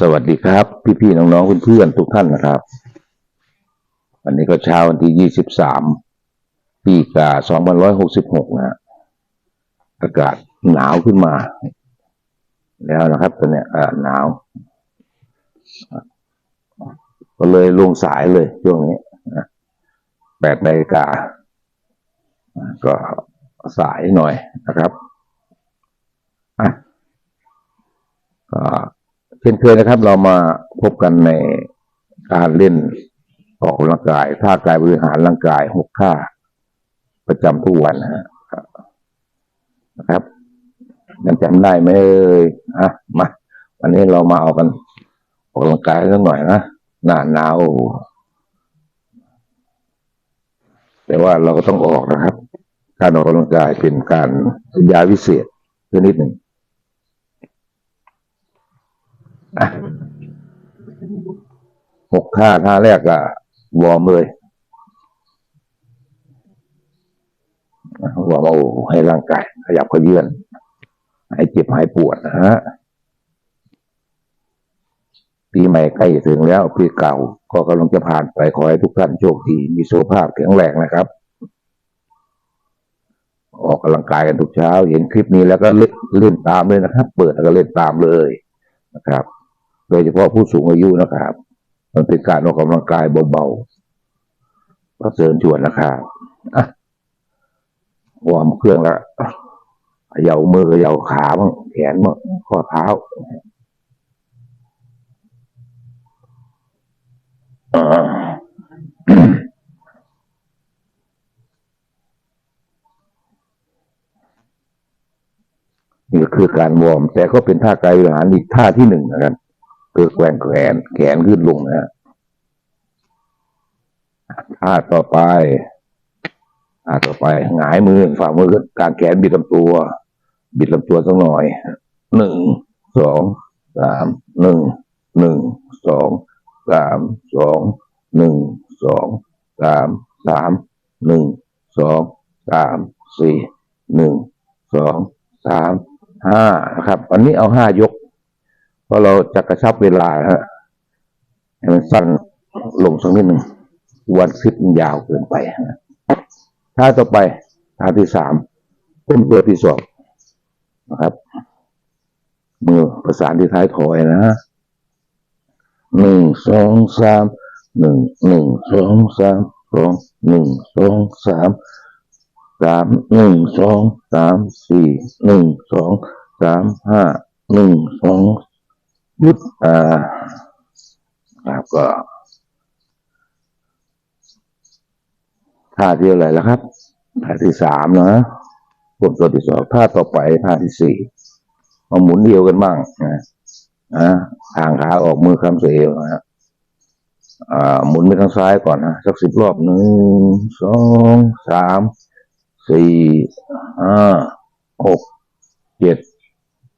สวัสดีครับ พี่ๆน้องๆเพื่อนๆทุกท่านนะครับ วันนี้ก็เช้าวันที่ยี่สิบสามปีกาสองพันร้อยหกสิบหกนะฮะอากาศหนาวขึ้นมา แล้วนะครับตอนนี้อ่าหนาว ก็เลยลงสายเลยช่วงนี้แปดนาฬิกาอ่าก็สายหน่อยนะครับอะก็ เช่นเคยนะครับ เรามาพบกันในการเล่นออกกำลังกายท่ากายบริหารร่างกายหกท่า ประจำทุกวันนะฮะนะครับยังจำได้ไหมเอ่ยอะมาวันนี้เรามาเอากันออกกำลังกายสักหน่อยนะหน้าหนาวแต่ว่าเราก็ต้องออกนะครับ การออกกำลังกายเป็นการสัญญาวิเศษชนิดหนึ่งอะ หกท่าท่าแรกอะวอร์มเลยวอร์มเอาให้ร่างกายขยับขยื่นให้เจ็บหายปวดนะฮะปีใหม่ใกล้ถึงแล้วปีเก่าก็กำลังจะผ่านไปขอให้ทุกท่านโชคดีมีสุขภาพแข็งแรงนะครับ ออกกำลังกายกันทุกเช้า เห็นคลิปนี้แล้วก็เล่นเล่นตามเลยนะครับ เปิดแล้วก็เล่นตามเลยนะครับ โดยเฉพาะผู้สูงอายุนะครับ มันเป็นการออกกำลังกายเบาๆก็เชิญชวนนะครับวอร์มเครื่องล้วเย่ามือเย่าขาบ้างแขนบ้างข้อเท้าอนี่ก็คือการวอร์ม แต่ก็เป็นท่ากายบริหารอีกท่าที่หนึ่งนะครับ คือแกว่งแขนแขนขึ้นลงนะฮะท่าต่อไปท่าต่อไป หงายมือฝ่ามือขึ้นกางแขนบิดลำตัว บิดลำตัวสักหน่อย หนึ่ง สอง สาม หนึ่ง หนึ่ง สอง สาม สอง หนึ่ง สอง สาม สาม หนึ่ง สอง สาม สี่ หนึ่ง สอง สาม ห้านะครับ อันนี้เอาห้ายก เพราะเราจะกระชับเวลาฮะให้มันสั้นลงสักนิดหนึ่งวันคลิปมันยาวเกินไปนะท่าต่อไปท่าที่สามต้นตัวที่สองนะครับ มือประสานที่ท้ายถอยนะฮะหนึ่งสองสามหนึ่งหนึ่งสองสามสองหนึ่งสองสามสามหนึ่งสองสามสี่หนึ่งสองสามห้าหนึ่งสอง ยุดอ่าครับก็ท่าที่อะไรแล้วครับท่าที่สามนะกดตัวที่สองท่าต่อไปท่าที่สี่มาหมุนเดียวกันบ้างนะนะทางขาออกมือคำเสียวนะฮะอ่าหมุนไปทางซ้ายก่อนนะสักสิบรอบหนึ่งสองสามสี่ห้าหกเจ็ด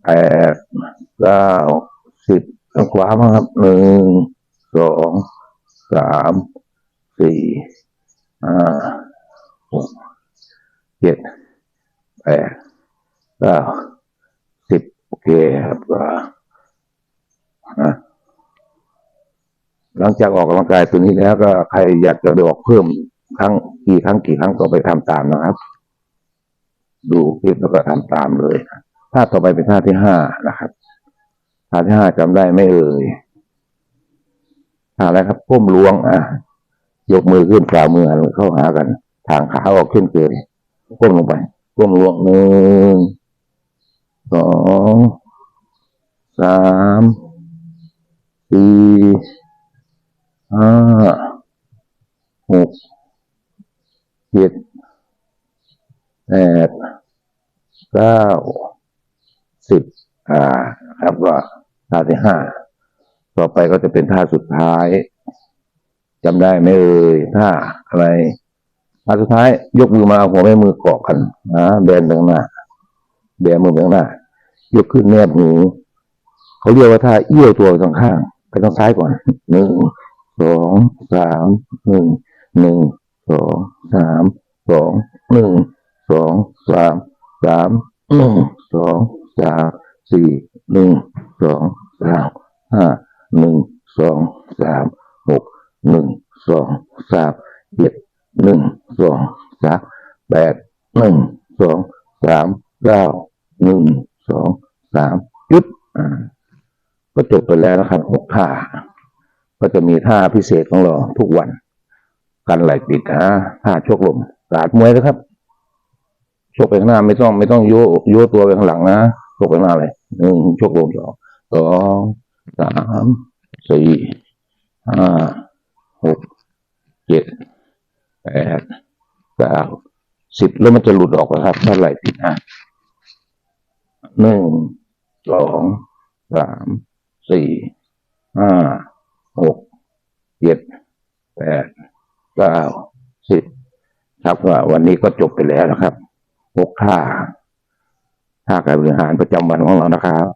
แปดเก้าางขวาบ้างครับหนึ่งสองสามสี่ห้าหกเจ็ดแปดเก้าสิบโอเคครับก็อะหลังจากออกกำลังกายตัวนี้แล้วก็ใครอยากจะไปออกเพิ่มครั้งกี่ครั้งกี่ครั้งก็ไปทำตามนะครับ ดูคลิปแล้วก็ทำตามเลยท่าต่อไปเป็นท่าที่ห้านะครับ ท่าที่ห้าจำได้ไม่เอ่ยท่าอะไรครับก้มลวง อะ ยกมือขึ้นฝ่ามือเข้าหากัน ทางขาออกขึ้นเกยก้มลงไปก้มลวงหนึ่งสองสามสี่ห้าหกเจ็ดแปดเก้าสิบอ่า ครับก็ ท่าที่ห้าต่อไปก็จะเป็นท่าสุดท้ายจำได้ไหมเอ่ยท่าอะไรท่าสุดท้ายยกมือมาเอาหัวแม่มือเกาะกันนะแบนตรงหน้าแบมือไปข้างหน้ายกขึ้นแนบหูเขาเรียกว่าท่าเอี้ยวตัวไปทางข้าง ไปทางซ้ายก่อนหนึ่งสองสามหนึ่งหนึ่งสองสามสองหนึ่งสองสามสามหนึ่งสองสามสี่หนึ่งสอง สามห้าหนึ่งสองสามหกหนึ่งสองสามเจ็ดหนึ่งสองสามแปดหนึ่งสองสามเก้าหนึ่งสองสามหยุดอ่าก็จบไปแล้วนะครับหกท่า ก็จะมีท่าพิเศษของเราทุกวัน กันไหลปิดนะท่าชกลมกาดมวยนะครับชกไปข้างหน้าไม่ต้องไม่ต้องโยโยตัวไปข้างหลังนะชกไปข้างหน้าเลยหนึ่งชกลมสอง สองสามสี่ห้าหกเจ็ดแปดเก้าสิบแล้วมันจะหลุดออกนะครับถ้าไหลผิดนะหนึ่งสองสามสี่ห้าหกเจ็ดแปดเก้าสิบครับว่าวันนี้ก็จบไปแล้วนะครับหกท่าท่าการบริหารประจำวันของเรานะครับ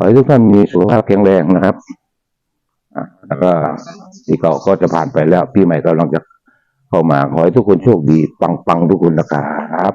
ขอให้ทุกท่านมีสุขภาพแข็งแรงนะครับแล้วก็ปีเก่าก็จะผ่านไปแล้วปีใหม่กำลังจะเข้ามา ขอให้ทุกคนโชคดี ปังๆ ทุกคนนะครับ